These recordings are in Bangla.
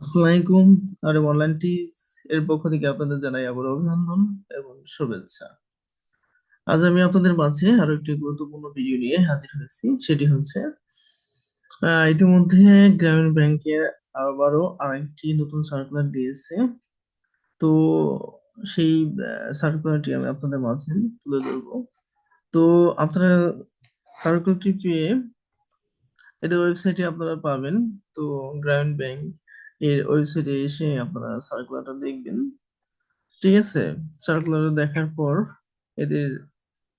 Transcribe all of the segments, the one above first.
আসসালামু আলাইকুম আর অনলাইন টিজ এর পক্ষ থেকে আপনাদের জানাই আবার অভিনন্দন এবং শুভেচ্ছা। আজ আমি আপনাদের মাঝে আরও একটি গুরুত্বপূর্ণ ভিডিও নিয়ে হাজির হয়েছি। সেটি হচ্ছে ইতিমধ্যে গ্রামীণ ব্যাংকের আবারও আরেকটি নতুন সার্কুলার দিয়েছে। তো সেই সার্কুলারটি আমি আপনাদের মাঝে তুলে ধরবো। তো আপনারা সার্কুলারটি পেয়ে এদের ওয়েবসাইটে আপনারা পাবেন। তো গ্রামীণ ব্যাংক এর ওয়েবসাইটে এসে আপনারা সার্কুলারটা দেখবেন। ঠিক আছে? সার্কুলার দেখার পর এদের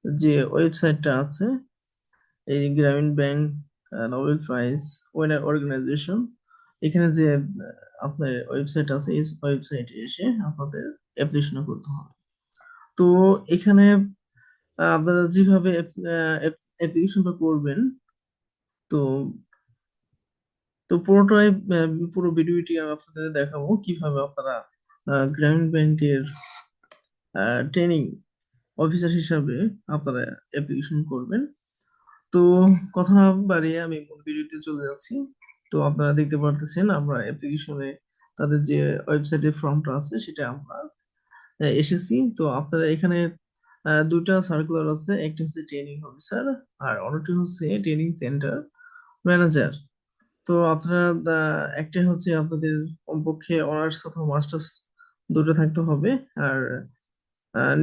যে ওয়েবসাইটটা আছে, এই Grameen bank Nobel prize winner organization এখানে যে আপনার ওয়েবসাইট আছে, এই ওয়েবসাইটে এসে আপনাদের অ্যাপ্লিকেশন করতে হবে। তো এখানে আপনারা যেভাবে অ্যাপ্লিকেশনটা করবেন, তো তো পুরোটাই পুরো ভিডিওটি আমি আপনাদের দেখাবো কীভাবে আপনারা গ্রামীণ ব্যাংকের ট্রেনিং অফিসার হিসাবে আপনারা অ্যাপ্লিকেশন করবেন। তো কথা না বাড়িয়ে আমি মূল ভিডিওতে চলে যাচ্ছি। তো আপনারা দেখতে পারতেছেন আমরা অ্যাপ্লিকেশনে তাদের যে ওয়েবসাইটের ফর্মটা আছে সেটা আমরা এসেছি। তো আপনারা এখানে দুটা সার্কুলার আছে। একটা হচ্ছে ট্রেনিং অফিসার আর অন্যটি হচ্ছে ট্রেনিং সেন্টার ম্যানেজার। তো আপনারা একটা হচ্ছে আপনাদের কমপক্ষে অনার্স অথবা মাস্টার্স দুটো থাকতে হবে। আর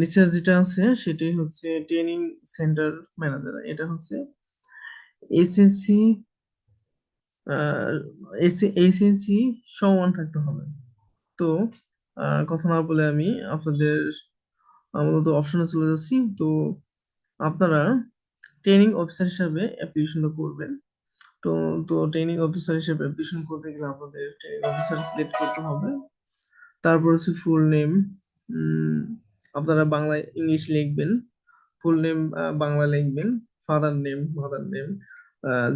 নিচের যেটা আছে সেটাই হচ্ছে ট্রেনিং সেন্টার ম্যানেজার এটা হচ্ছে এসএসসি এসএসসি সমান থাকতে হবে। তো কথা না বলে আমি আপনাদের মূলত অপশনে চলে যাচ্ছি। তো, আপনারা ট্রেনিং অফিসার হিসাবে অ্যাপ্লিকেশনটা করবেন। তো তো ট্রেনিং অফিসার হিসেবে অ্যাপ্লিকেশন করতে গেলে আপনাদের ট্রেনিং অফিসার সিলেক্ট করতে হবে। তারপর হচ্ছে ফুল নেম আপনারা বাংলায় ইংলিশ লিখবেন। ফুল নেম বাংলা লিখবেন। ফাদার নেম মাদার নেম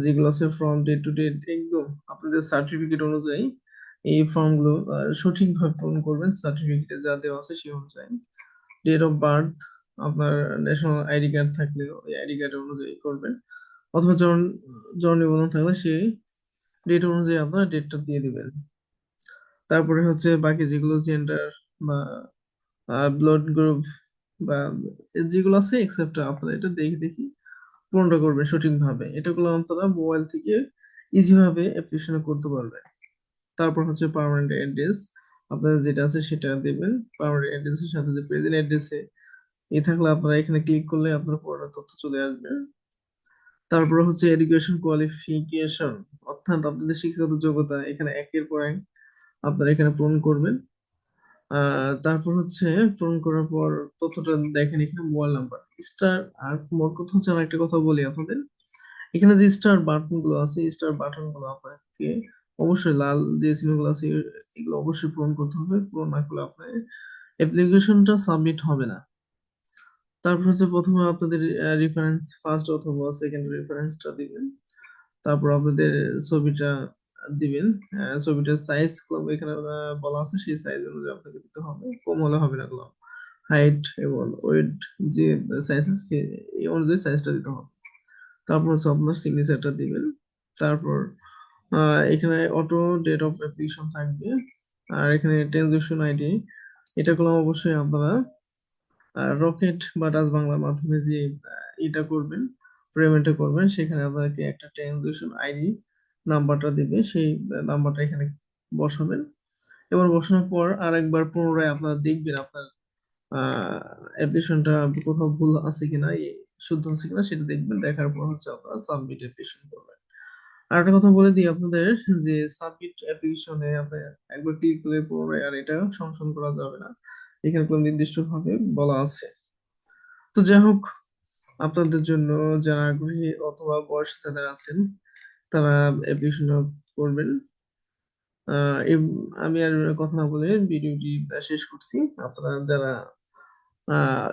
যেগুলো আছে ফ্রম ডেট টু ডেট একদম আপনাদের সার্টিফিকেট অনুযায়ী এই ফর্মগুলো সঠিকভাবে পূরণ করবেন। সার্টিফিকেটে যা দেওয়া আছে সেই অনুযায়ী। ডেট অফ বার্থ আপনার ন্যাশনাল আইডি কার্ড থাকলে ওই আইডি কার্ড অনুযায়ী করবেন। অথবা জন জন নিবন্ধন থাকলে সেই ডেট অনুযায়ী আপনারা ডেটটা দিয়ে দিবেন। তারপরে হচ্ছে বাকি যেগুলো জেন্ডার বা ব্লাড গ্রুপ বা, যেগুলো আছে এক্সেপ্ট আপনারা এটা দেখে দেখি পূরণটা করবেন সঠিকভাবে। এটাগুলো আপনারা মোবাইল থেকে ইজি ভাবে অ্যাপ্লিকেশন করতে পারবেন। তারপর হচ্ছে পার্মানেন্ট অ্যাড্রেস আপনাদের যেটা আছে সেটা দেবেন। পার্মানেন্ট অ্যাড্রেসের সাথে যে প্রেজেন্ট অ্যাড্রেসে এ থাকলে আপনারা এখানে ক্লিক করলে আপনার পুরোটা তথ্য চলে আসবে। তারপর হচ্ছে এডুকেশন কোয়ালিফিকেশন অর্থাৎ আপনাদের শিক্ষাগত যোগ্যতা এখানে একের পর এক আপনারা এখানে পূরণ করবেন। তারপর হচ্ছে পূরণ করার পর তথ্যটা দেখেন এখানে মোবাইল নাম্বার স্টার আর মোট কথা হচ্ছে আমি একটা কথা বলি আপনাদের। এখানে যে স্টার বাটনগুলো আছে স্টার বাটনগুলো আপনাকে অবশ্যই লাল যে চিহ্নগুলো আছে, এগুলো অবশ্যই পূরণ করতে হবে। পূরণ না করলে আপনার অ্যাপ্লিকেশনটা সাবমিট হবে না। তারপর হচ্ছে প্রথমে আপনাদের রেফারেন্স ফার্স্ট অথবা সেকেন্ড রেফারেন্সটা দিবেন। তারপর আপনাদের ছবিটা দিবেন। ছবিটার সাইজ এখানে বলা আছে, সেই সাইজ অনুযায়ী আপনাকে দিতে হবে। কম হলে হবে না গুলো হাইট এবং ওয়েট যে সাইজ এই অনুযায়ী সাইজটা দিতে হবে। তারপর হচ্ছে আপনার সিগনেচারটা দিবেন। তারপর এখানে অটো ডেট অফ অ্যাপ্লিকেশন থাকবে। আর এখানে ট্রানজেকশন আইডি এটা করলাম অবশ্যই আপনারা রকেট বা ডাচ বাংলার মাধ্যমে যে এটা করবেন পেমেন্টটা করবেন, সেখানে আপনাকে একটা ট্রানজাকশন আইডি নাম্বারটা দিবে, সেই নাম্বারটা এখানে বসাবেন। এবার বসানোর পর আরেকবার পুনরায় আপনারা দেখবেন আপনার অ্যাপ্লিকেশনটা কোথাও ভুল আছে কিনা শুদ্ধ আছে কিনা, সেটা দেখবেন, দেখার পর হচ্ছে আপনারা সাবমিট অ্যাপ্লিকেশন করবেন। আর একটা কথা বলে দিই আপনাদের, যে সাবমিট অ্যাপ্লিকেশনে আপনি একবার ক্লিক করলে পুনরায় আর এটা সংশোধন করা যাবে না। এখানে কোনো নির্দিষ্ট ভাবে বলা আছে। তো যাই হোক, আপনাদের জন্য যারা আগ্রহী অথবা বয়স যাদের আছেন, তারা অ্যাপ্লিকেশন করবেন। আমি আর কথা না বলে ভিডিওটি শেষ করছি। আপনারা যারা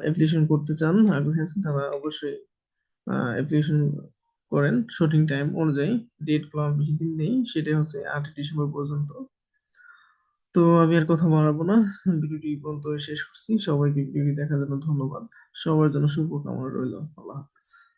অ্যাপ্লিকেশন করতে চান, আগ্রহী আছেন, তারা অবশ্যই অ্যাপ্লিকেশন করেন। শুটিং টাইম অনুযায়ী ডেটগুলো বেশি দিন নেই, সেটাই হচ্ছে আটই ডিসেম্বর পর্যন্ত। তো আমি আর কথা বাড়াবো না। ভিডিওটি পর্যন্ত শেষ করছি। সবাইকে ভিডিওটি দেখার জন্য ধন্যবাদ। সবার জন্য শুভকামনা রইল। আল্লাহ হাফিজ।